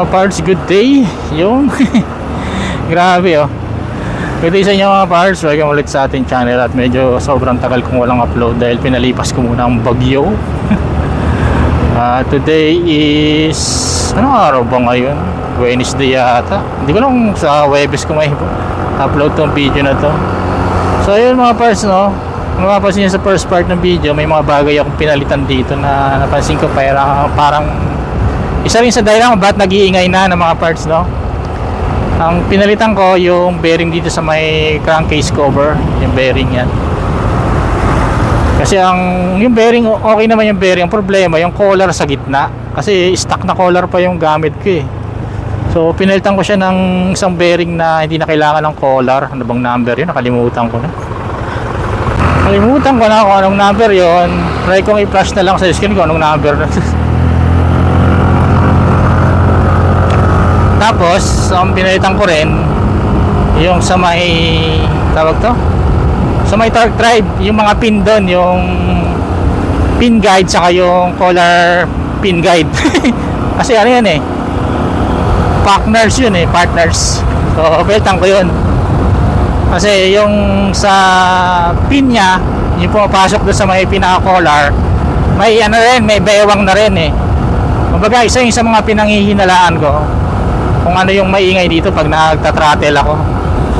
mga parts, good day. Yung grabe oh. Good day sa inyo mga parts. Welcome ulit sa ating channel at medyo sobrang tagal kong walang upload dahil pinalipas ko muna ang bagyo. Ah, today is ano araw ba ngayon? Wednesday yata. Hindi ko lang sa Webes ko may upload tong video na to. So ayun mga parts no. Kung mapapansin niyo sa first part ng video, may mga bagay akong pinalitan dito na napansin ko para parang isa rin sa dahilan kung ba't nag-iingay na ng mga parts no. Ang pinalitan ko yung bearing dito sa may crankcase cover, yung bearing yan. Kasi ang yung bearing okay naman yung bearing, ang problema yung collar sa gitna. Kasi stock na collar pa yung gamit ko eh. So pinalitan ko siya ng isang bearing na hindi na kailangan ng collar. Ano bang number yun? Nakalimutan ko na. Nakalimutan ko na kung anong number yon. Try kong i-flash na lang sa screen kung anong number na. Tapos, ang pinalitan ko rin yung sa may tawag to? Sa may torque drive, yung mga pin doon, yung pin guide saka yung collar pin guide. Kasi ano yan eh, partners yun eh, partners. So, beltang ko yun. Kasi yung sa pin niya, yung pumapasok doon sa may pinaka-collar, may ano rin, may bewang na rin eh. Kumbaga, isa yung sa mga pinanghihinalaan ko kung ano yung maingay dito pag nagtatratel ako.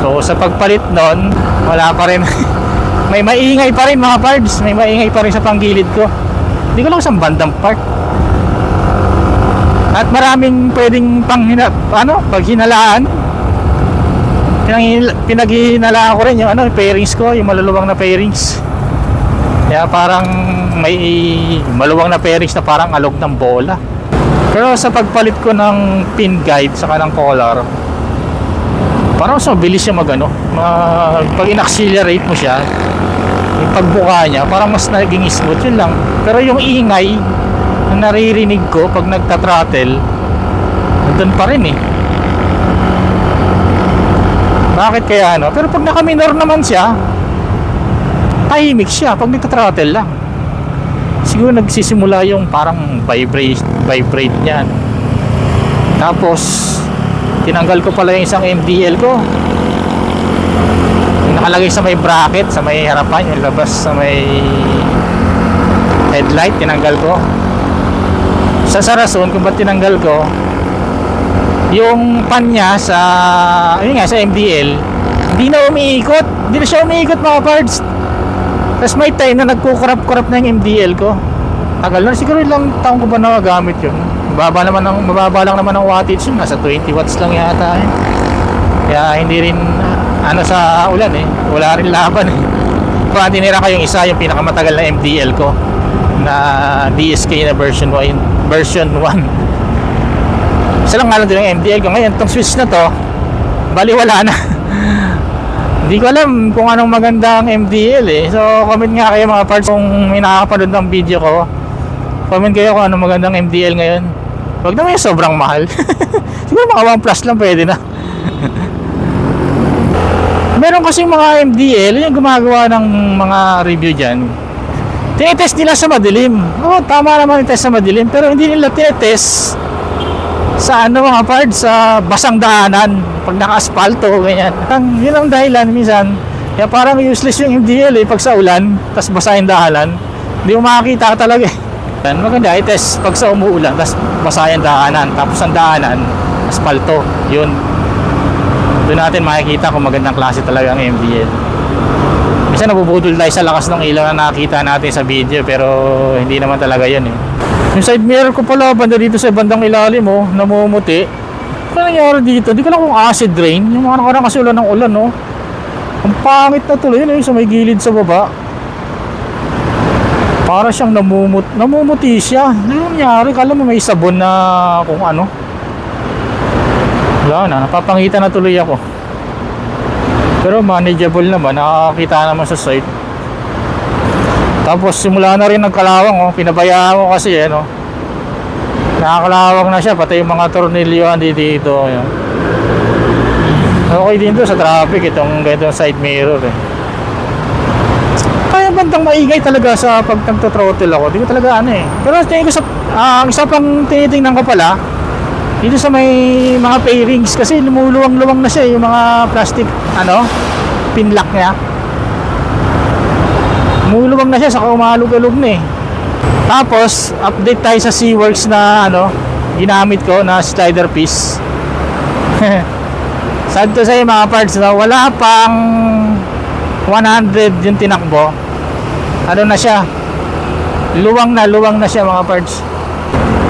So, sa pagpalit nun, wala pa rin. may maingay pa rin mga parts. May maingay pa rin sa panggilid ko. Hindi ko lang sa bandang part. At maraming pwedeng pang ano, pag hinalaan. Pinang, pinaghihinalaan ko rin yung ano, pairings ko, yung maluluwang na pairings. Kaya parang may maluwang na pairings na parang alog ng bola. Pero sa pagpalit ko ng pin guide sa kanang collar, parang mas mabilis siya magano. Ma, pag in-accelerate mo siya, yung pagbuka niya, parang mas naging smooth yun lang. Pero yung ingay na naririnig ko pag nagta-throttle, nandun pa rin eh. Bakit kaya ano? Pero pag naka-minor naman siya, tahimik siya pag nagta-throttle lang siguro nagsisimula yung parang vibrate vibrate niyan. Tapos tinanggal ko pala yung isang MDL ko. Yung nakalagay sa may bracket sa may harapan yung labas sa may headlight tinanggal ko. Sa sarason kung ba't tinanggal ko yung pan niya sa ayun nga sa MDL hindi na umiikot. Hindi na siya umiikot mga parts tapos may time na nagkukurap-kurap na yung MDL ko. Tagal na, siguro ilang taon ko ba nagagamit yun. Mababa, naman ng, mababa lang naman ang wattage yun. Nasa 20 watts lang yata yun. Kaya hindi rin, ano sa ulan eh. Wala rin laban eh. Kung tinira ko yung isa, yung pinakamatagal na MDL ko. Na DSK na version 1. Version 1. Isa lang nga lang din yung MDL ko. Ngayon, itong switch na to, bali wala na. Hindi ko alam kung anong magandang MDL eh. So, comment nga kayo mga parts kung may nakakapanood ng video ko. Comment kayo kung anong magandang MDL ngayon. Huwag naman yung sobrang mahal. Siguro mga 1 plus lang pwede na. Meron kasing mga MDL yung gumagawa ng mga review dyan. Tinetest nila sa madilim. Oo, tama naman yung test sa madilim. Pero hindi nila tinetest sa ano mga parts sa basang daanan pag naka-aspalto ganyan. Ang yun ang dahilan minsan. Kaya parang useless yung MDL eh pag sa ulan tas basa yung daanan. Hindi mo makakita talaga eh. Yan, maganda i-test pag sa umuulan tas basa yung daanan tapos ang daanan aspalto yun. Doon natin makikita kung magandang klase talaga ang MDL. Minsan nabubudol tayo sa lakas ng ilaw na nakita natin sa video pero hindi naman talaga yun eh yung side mirror ko pala banda dito sa bandang ilalim oh, namumuti. Ano nangyari dito? Hindi ko lang kung acid rain. Yung mga nakarang kasi ulan ng ulan oh. Ang pangit na tuloy yun eh, sa may gilid sa baba. Para siyang namumut namumuti siya. Ano nangyari? Kala mo may sabon na kung ano. Wala na, napapangitan na tuloy ako. Pero manageable naman, nakakita naman sa site. Tapos simula na rin nagkalawang oh, pinabayaan ko kasi eh no. Nakakalawang na siya pati yung mga tornilyo andi dito. Yun. Okay din to sa traffic itong ganitong side mirror eh. Kaya bantang maingay talaga sa pag nagto-throttle ako. Di ko talaga ano eh. Pero tingin ko sa ang isa pang tinitingnan ko pala dito sa may mga pairings kasi lumuluwang-luwang na siya yung mga plastic ano pinlock niya lumuluwang na siya saka umalog-alog na eh. Tapos update tayo sa SeaWorks na ano ginamit ko na slider piece. Sad to say mga parts na wala pang 100 yung tinakbo. Ano na siya? Luwang na luwang na siya mga parts.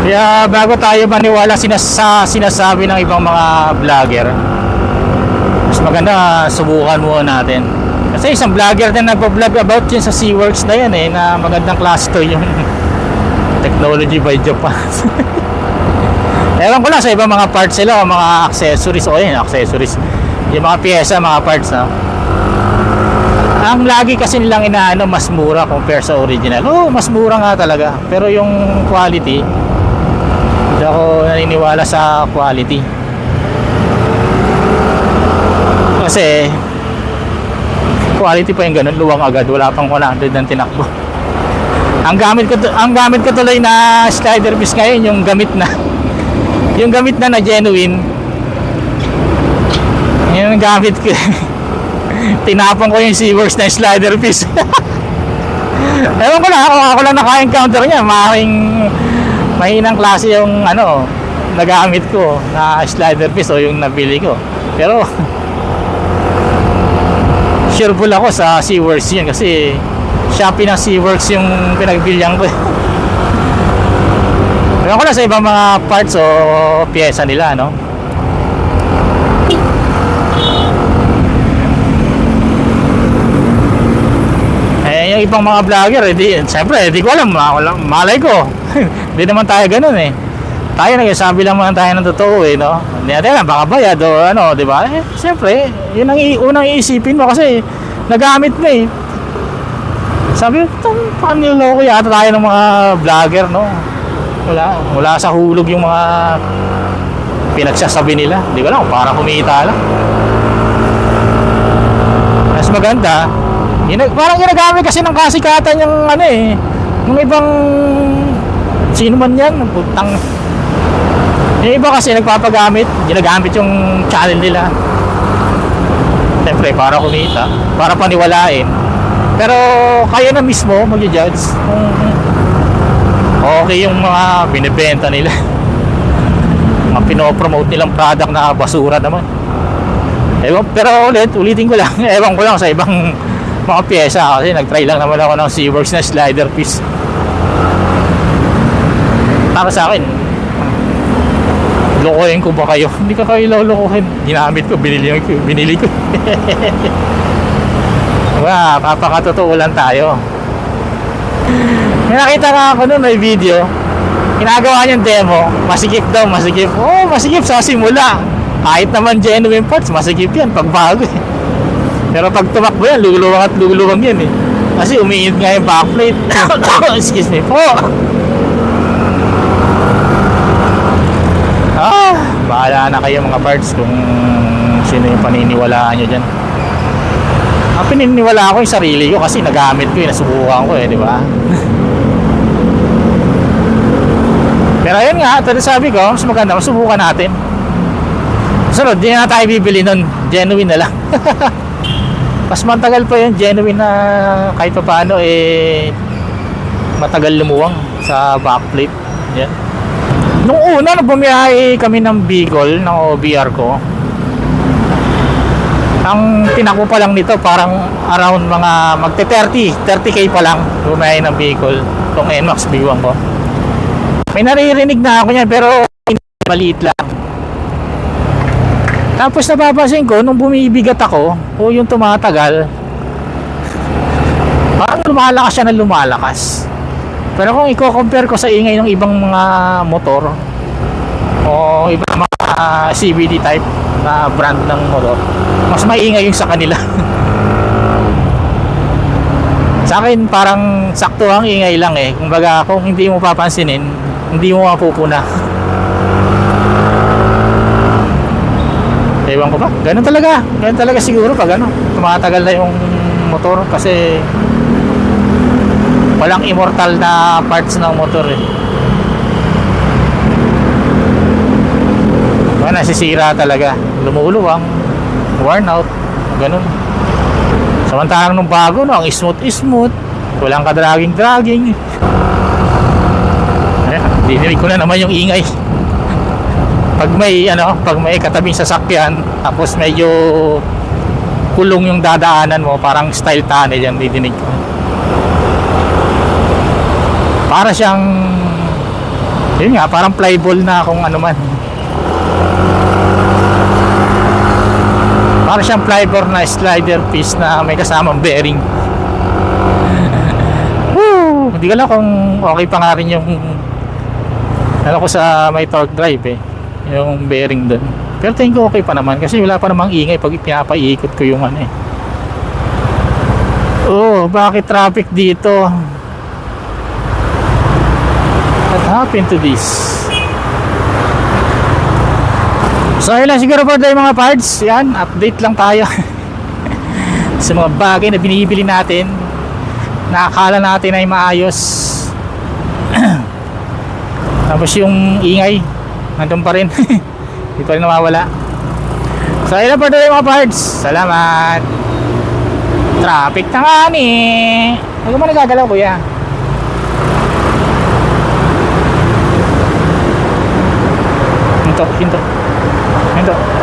Kaya bago tayo maniwala sinas sa sinasabi ng ibang mga vlogger mas maganda subukan muna natin kasi isang vlogger din nagpa-vlog about yun sa SeaWorks na yan eh na magandang klase to yung technology by Japan. Ewan ko lang sa ibang mga parts sila o mga accessories. O yun accessories. Yung mga pyesa mga parts na ang lagi kasi nilang inaano mas mura compare sa original. Oh mas mura nga talaga. Pero yung quality hindi ako naniniwala sa quality. Kasi quality pa yung ganun luwang agad. Wala pang 100 ng tinakbo. Ang gamit ko ang gamit ko tuloy na slider piece ngayon yung gamit na yung gamit na na genuine. Yun ang gamit ko. Tinapon ko yung SeaWorks na slider piece. Ewan ko lang ako, ako lang naka-encounter niya. Maraming mahinang klase yung ano nagamit ko na slider piece o yung nabili ko. Pero sureball ako sa SeaWorks yun kasi Shopee ng SeaWorks yung pinagbilyan ko eh. Ewan ko lang sa ibang mga parts o pyesa nila no Eh, yung ibang mga vlogger, eh, di, siyempre, di ko alam, malay ko. Hindi naman tayo ganun eh. Tayo nagsasabi lang naman tayo ng totoo eh, no? Hindi natin alam, baka bayad o ano, di ba? Eh, siyempre, yun ang unang iisipin mo kasi nagamit na eh. Sabi ko, "Tang, paano niloloko yata tayo ng mga vlogger, no? Wala, wala sa hulog yung mga pinagsasabi nila. Di ko lang, para kumita lang. Mas maganda, Gina, parang ginagamit kasi ng kasikatan yung ano eh. Yung ibang sino man yan, putang. Yung iba kasi nagpapagamit, ginagamit yung channel nila. Siyempre, para kumita, para paniwalain. Pero kayo na mismo mag-judge kung okay yung mga binibenta nila. mga pinopromote nilang product na basura naman. Ewan, pero ulit, ulitin ko lang, ewan ko lang sa ibang mga pyesa kasi nag-try lang naman ako ng SeaWorks na slider piece. Para sa akin, lokohin ko ba kayo? Hindi ka kayo lolokohin. Ginamit ko, binili ko, binili ko. Diba, papakatotoo lang tayo. May nakita nga ako noon, may video. Ginagawa niyang demo, masikip daw, masikip. Oo, oh, masikip sa simula. Kahit naman genuine parts, masikip yan pag bago eh. Pero pag tumakbo yan, luluwang at luluwang yan eh. Kasi umiinit nga yung backplate. Excuse me po. Ah, bahala na kayo mga parts kung sino yung paniniwalaan nyo dyan. Ang pininiwala ko yung sarili ko kasi nagamit ko yung nasubukan ko eh, di ba? Pero ayun nga, tadi sabi ko, mas maganda, masubukan natin. Sunod, di na tayo bibili nun. Genuine na lang. mas matagal pa yung genuine na kahit pa paano eh matagal lumuwang sa backplate. Yan. Nung una, nung bumiyahe kami ng Bicol, ng OBR ko, ang tinako pa lang nito parang around mga magte 30 30k pa lang bumiyahe ng Bicol itong NMAX B1 ko. May naririnig na ako niyan pero maliit lang. Tapos napapansin ko nung bumibigat ako o yung tumatagal parang lumalakas siya na lumalakas pero kung i-compare ko sa ingay ng ibang mga motor o ibang mga CVD type na brand ng motor mas maingay yung sa kanila. Sa akin parang sakto ang ingay lang eh. Kumbaga kung hindi mo papansinin hindi mo mapupuna. Ewan ko ba? Ganun talaga. Ganun talaga siguro pag ano tumatagal na yung motor kasi walang immortal na parts ng motor eh Mga nasisira talaga. Lumuluwang, worn out, ganun. Samantalang nung bago, no, ang smooth-smooth. Walang kadraging-dragging. Ayan, dinilig ko na naman yung ingay. Pag may, ano, pag may katabing sasakyan, tapos medyo kulong yung dadaanan mo, parang style tunnel yan, didinig ko. Para siyang, yun nga, parang flyball na kung ano man. Para siyang flyball na slider piece na may kasamang bearing. Woo! Hindi ko alam kung okay pa nga rin yung ano ko sa may torque drive eh. Yung bearing doon. Pero tingin ko okay pa naman kasi wala pa namang ingay pag pinapaiikot ko yung ano eh. Oh, bakit traffic dito? What happened to this? So yun lang siguro for the mga parts. Yan, update lang tayo. sa mga bagay na binibili natin na akala natin ay maayos. Tapos yung ingay, nandun pa rin. Hindi pa rin nawawala. So yun lang for the mga parts. Salamat. Traffic na nga ni. Ano mo nagagalaw kuya? 走先走先走